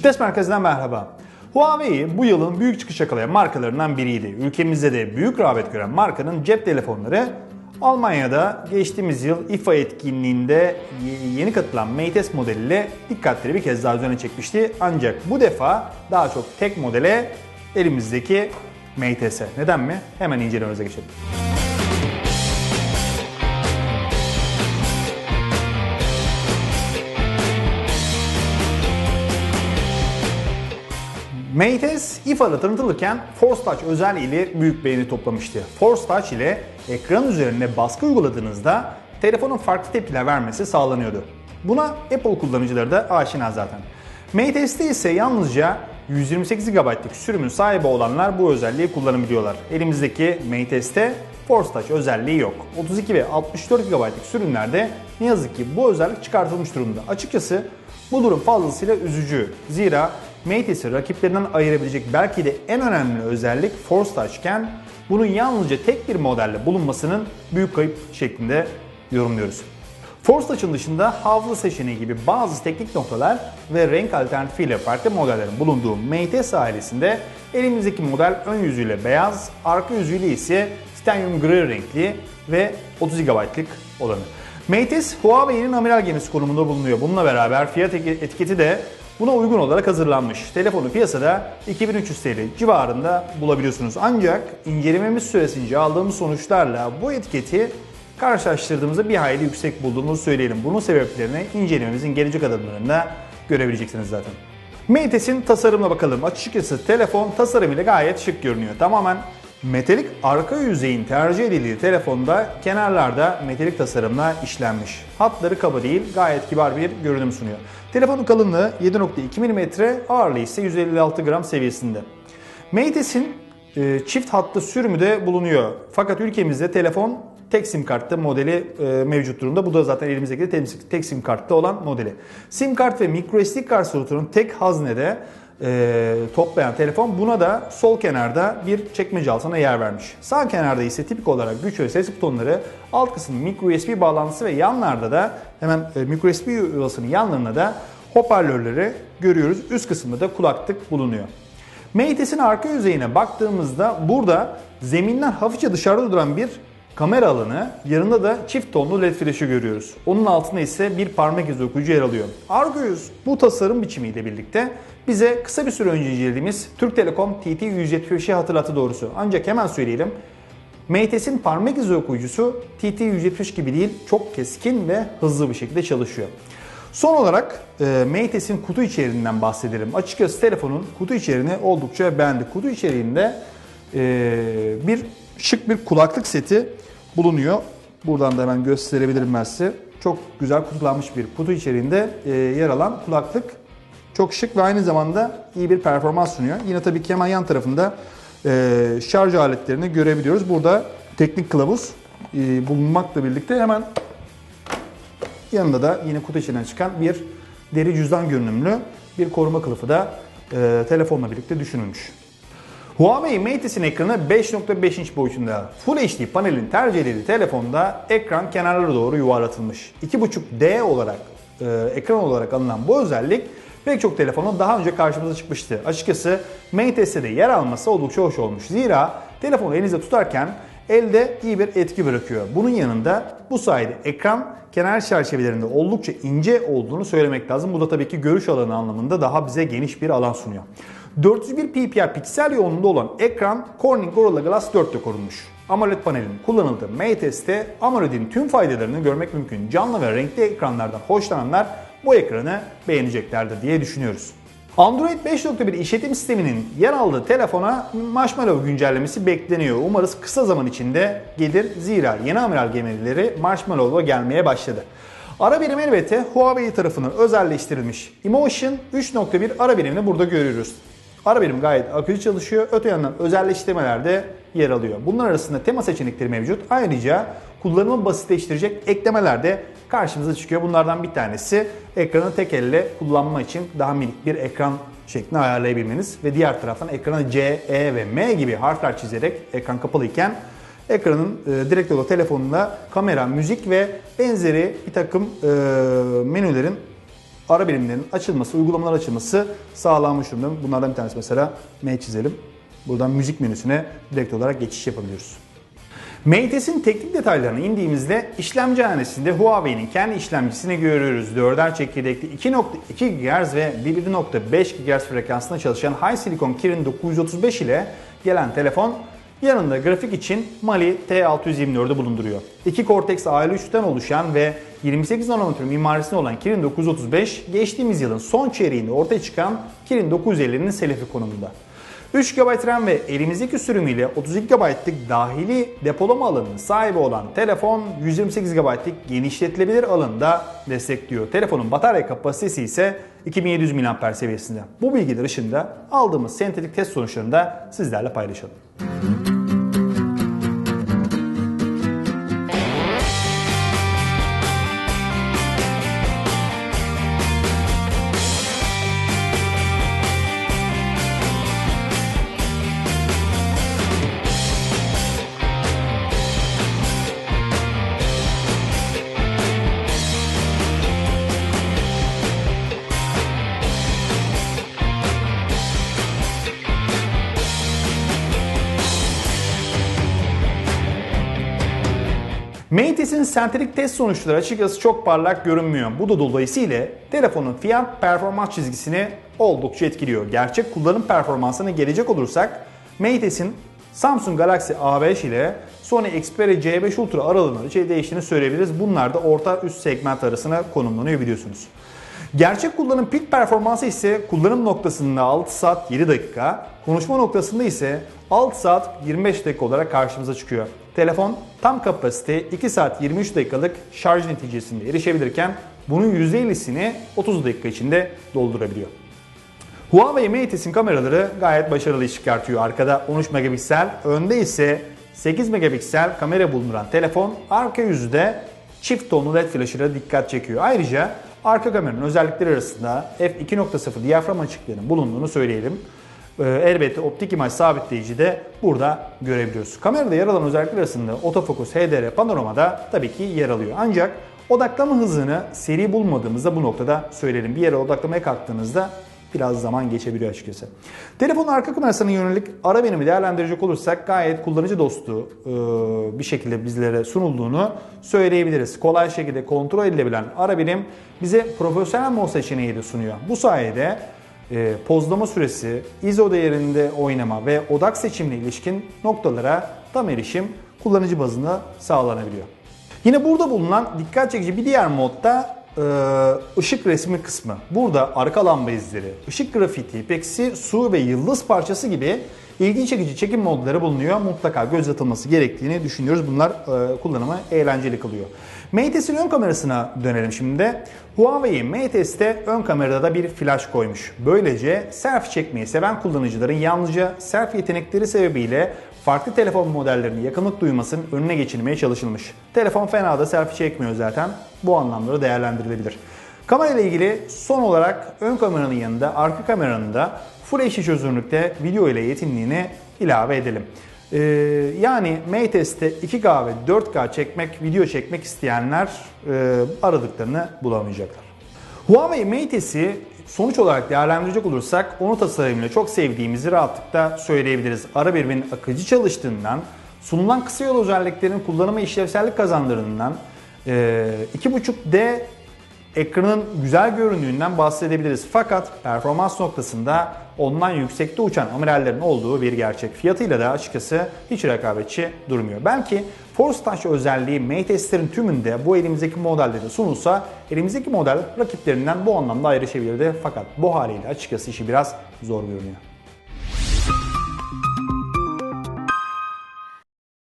Çiptes Merkezi'nden merhaba. Huawei bu yılın büyük çıkış yakalayan markalarından biriydi. Ülkemizde de büyük rağbet gören markanın cep telefonları Almanya'da geçtiğimiz yıl IFA etkinliğinde yeni katılan Mate modeliyle dikkatleri bir kez daha üzerine çekmişti. Ancak bu defa daha çok tek modele elimizdeki Mate. Neden mi? Hemen incelememize geçelim. Mate S IFA'da tanıtılırken Force Touch özelliğiyle büyük beğeni toplamıştı. Force Touch ile ekran üzerine baskı uyguladığınızda telefonun farklı tepkiler vermesi sağlanıyordu. Buna Apple kullanıcıları da aşina zaten. Mate S'te ise yalnızca 128 GB'lık sürümün sahibi olanlar bu özelliği kullanabiliyorlar. Elimizdeki Mate S'te Force Touch özelliği yok. 32 ve 64 GB'lık sürümlerde ne yazık ki bu özellik çıkartılmış durumda. Açıkçası bu durum fazlasıyla üzücü. Zira Mates'i rakiplerinden ayırabilecek belki de en önemli özellik Force Touch iken bunun yalnızca tek bir modelle bulunmasının büyük kayıp şeklinde yorumluyoruz. Force Touch'ın dışında hafıza seçeneği gibi bazı teknik noktalar ve renk alternatifiyle farklı modellerin bulunduğu Mate S ailesinde elimizdeki model ön yüzüyle beyaz, arka yüzüyle ise titanium gri renkli ve 30 GB'lık olanı. Mate S Huawei'nin amiral gemisi konumunda bulunuyor. Bununla beraber fiyat etiketi de buna uygun olarak hazırlanmış. Telefonu piyasada 2300 TL civarında bulabiliyorsunuz. Ancak incelememiz süresince aldığımız sonuçlarla bu etiketi karşılaştırdığımızda bir hayli yüksek bulduğumuzu söyleyelim. Bunun sebeplerini incelememizin gelecek adımlarında görebileceksiniz zaten. Mate's'in tasarımına bakalım. Açıkçası telefon tasarımıyla gayet şık görünüyor. Tamamen Metalik arka yüzeyin tercih edildiği telefonda kenarlarda metalik tasarımla işlenmiş. Hatları kaba değil, gayet kibar bir görünüm sunuyor. Telefonun kalınlığı 7.2 mm, ağırlığı ise 156 gram seviyesinde. Mate's'in e, çift hattı sürümü de bulunuyor. Fakat ülkemizde telefon tek sim kartlı modeli e, mevcut durumda. Bu da zaten elimizdeki de tek sim kartlı olan modeli. Sim kart ve microSD kart slotunun tek haznede e, toplayan telefon buna da sol kenarda bir çekmece altına yer vermiş. Sağ kenarda ise tipik olarak güç ve ses butonları, alt kısım micro USB bağlantısı ve yanlarda da hemen e, micro USB yuvasının yanlarında da hoparlörleri görüyoruz. Üst kısımda da kulaklık bulunuyor. Mates'in arka yüzeyine baktığımızda burada zeminden hafifçe dışarıda duran bir kamera alanı, yanında da çift tonlu led flash'ı görüyoruz. Onun altında ise bir parmak izi okuyucu yer alıyor. Argoyuz bu tasarım biçimiyle birlikte bize kısa bir süre önce incelediğimiz Türk Telekom TT175'i hatırlattı doğrusu. Ancak hemen söyleyelim. Mates'in parmak izi okuyucusu TT175 gibi değil, çok keskin ve hızlı bir şekilde çalışıyor. Son olarak e, Mates'in kutu içeriğinden bahsedelim. Açıkçası telefonun kutu içeriğini oldukça beğendik. Kutu içeriğinde e, bir şık bir kulaklık seti bulunuyor. Buradan da hemen gösterebilirim ben size. Çok güzel kutulanmış bir kutu içeriğinde e, yer alan kulaklık. Çok şık ve aynı zamanda iyi bir performans sunuyor. Yine tabii ki hemen yan tarafında e, şarj aletlerini görebiliyoruz. Burada teknik kılavuz e, bulunmakla birlikte hemen yanında da yine kutu içinden çıkan bir deri cüzdan görünümlü bir koruma kılıfı da telefonla birlikte düşünülmüş. Huawei Mate's'in ekranı 5.5 inç boyutunda. Full HD panelin tercih edildiği telefonda ekran kenarlara doğru yuvarlatılmış. 2.5D olarak e, ekran olarak alınan bu özellik pek çok telefonun daha önce karşımıza çıkmıştı. Açıkçası Mate S'de yer alması oldukça hoş olmuş. Zira telefonu elinizde tutarken elde iyi bir etki bırakıyor. Bunun yanında bu sayede ekran kenar çerçevelerinde oldukça ince olduğunu söylemek lazım. Bu da tabii ki görüş alanı anlamında daha bize geniş bir alan sunuyor. 401 ppi piksel yoğunluğunda olan ekran Corning Gorilla Glass 4'te korunmuş. AMOLED panelin kullanıldığı Mate S'te AMOLED'in tüm faydalarını görmek mümkün. Canlı ve renkli ekranlardan hoşlananlar bu ekranı beğeneceklerdir diye düşünüyoruz. Android 5.1 işletim sisteminin yer aldığı telefona Marshmallow güncellemesi bekleniyor. Umarız kısa zaman içinde gelir. Zira yeni amiral gemileri Marshmallow'la gelmeye başladı. Ara birim elbette Huawei tarafından özelleştirilmiş. Emotion 3.1 ara birimini burada görüyoruz. Ara birim gayet akıcı çalışıyor. Öte yandan özelleştirmeler de yer alıyor. Bunlar arasında tema seçenekleri mevcut. Ayrıca kullanımı basitleştirecek eklemeler de karşımıza çıkıyor. Bunlardan bir tanesi ekranı tek elle kullanma için daha minik bir ekran şeklini ayarlayabilmeniz ve diğer taraftan ekrana C, E ve M gibi harfler çizerek ekran kapalı iken ekranın e, direkt olarak telefonunda kamera, müzik ve benzeri bir takım e, menülerin ara birimlerin açılması, uygulamalar açılması sağlanmış durumda. Bunlardan bir tanesi mesela M çizelim. Buradan müzik menüsüne direkt olarak geçiş yapabiliyoruz. Mate'in teknik detaylarına indiğimizde işlemci hanesinde Huawei'nin kendi işlemcisini görüyoruz. 4'er çekirdekli 2.2 GHz ve 1.5 GHz frekansında çalışan High Silicon Kirin 935 ile gelen telefon yanında grafik için Mali T624'ü bulunduruyor. İki Cortex A53'ten oluşan ve 28 nanometre mimarisinde olan Kirin 935 geçtiğimiz yılın son çeyreğinde ortaya çıkan Kirin 950'nin selefi konumunda. 3 GB RAM ve elimizdeki sürümüyle 32 GB'lık dahili depolama alanının sahibi olan telefon 128 GB'lık genişletilebilir alanında destekliyor. Telefonun batarya kapasitesi ise 2700 mAh seviyesinde. Bu bilgiler ışığında aldığımız sentetik test sonuçlarını da sizlerle paylaşalım. Mates'in sentetik test sonuçları açıkçası çok parlak görünmüyor. Bu da dolayısıyla telefonun fiyat performans çizgisini oldukça etkiliyor. Gerçek kullanım performansına gelecek olursak Mates'in Samsung Galaxy A5 ile Sony Xperia C5 Ultra aralığında şey değiştiğini söyleyebiliriz. Bunlar da orta üst segment arasına konumlanıyor biliyorsunuz. Gerçek kullanım pik performansı ise kullanım noktasında 6 saat 7 dakika, konuşma noktasında ise 6 saat 25 dakika olarak karşımıza çıkıyor. Telefon tam kapasite 2 saat 23 dakikalık şarj neticesinde erişebilirken bunun %50'sini 30 dakika içinde doldurabiliyor. Huawei Mate'in kameraları gayet başarılı iş çıkartıyor. Arkada 13 megapiksel, önde ise 8 megapiksel kamera bulunduran telefon arka yüzde çift tonlu led flash ile dikkat çekiyor. Ayrıca arka kameranın özellikleri arasında f2.0 diyafram açıklığının bulunduğunu söyleyelim. Ee, elbette optik imaj sabitleyici de burada görebiliyoruz. Kamerada yer alan özellikler arasında otofokus, HDR, panorama da tabii ki yer alıyor. Ancak odaklama hızını seri bulmadığımızda bu noktada söyleyelim. Bir yere odaklamaya kalktığınızda biraz zaman geçebiliyor açıkçası. Telefonun arka kamerasına yönelik ara benimi değerlendirecek olursak gayet kullanıcı dostu e, bir şekilde bizlere sunulduğunu söyleyebiliriz. Kolay şekilde kontrol edilebilen ara benim bize profesyonel mod seçeneği de sunuyor. Bu sayede e, pozlama süresi, ISO değerinde oynama ve odak seçimine ilişkin noktalara tam erişim kullanıcı bazında sağlanabiliyor. Yine burada bulunan dikkat çekici bir diğer modda e, ışık resmi kısmı. Burada arka lamba izleri, ışık grafiti, ipeksi, su ve yıldız parçası gibi ilgi çekici çekim modları bulunuyor. Mutlaka göz atılması gerektiğini düşünüyoruz. Bunlar e, kullanımı eğlenceli kılıyor. Mate's'in ön kamerasına dönelim şimdi. Huawei Mate's'te ön kamerada da bir flash koymuş. Böylece selfie çekmeyi seven kullanıcıların yalnızca selfie yetenekleri sebebiyle farklı telefon modellerinin yakınlık duymasının önüne geçilmeye çalışılmış. Telefon fena da selfie çekmiyor zaten. Bu anlamda da değerlendirilebilir. Kamera ile ilgili son olarak ön kameranın yanında arka kameranın da Full HD çözünürlükte video ile yetinliğini ilave edelim. Ee, yani Mate'ste 2K ve 4K çekmek, video çekmek isteyenler e, aradıklarını bulamayacaklar. Huawei Mate'si sonuç olarak değerlendirecek olursak onu tasarımıyla çok sevdiğimizi rahatlıkla söyleyebiliriz. Ara birimin akıcı çalıştığından, sunulan kısa yol özelliklerinin kullanıma işlevsellik kazandırdığından, 2.5D ekranın güzel göründüğünden bahsedebiliriz. Fakat performans noktasında ondan yüksekte uçan amirallerin olduğu bir gerçek. Fiyatıyla da açıkçası hiç rekabetçi durmuyor. Belki Force Touch özelliği Mate S'lerin tümünde bu elimizdeki modellerde sunulsa elimizdeki model rakiplerinden bu anlamda ayrışabilirdi. Fakat bu haliyle açıkçası işi biraz zor görünüyor.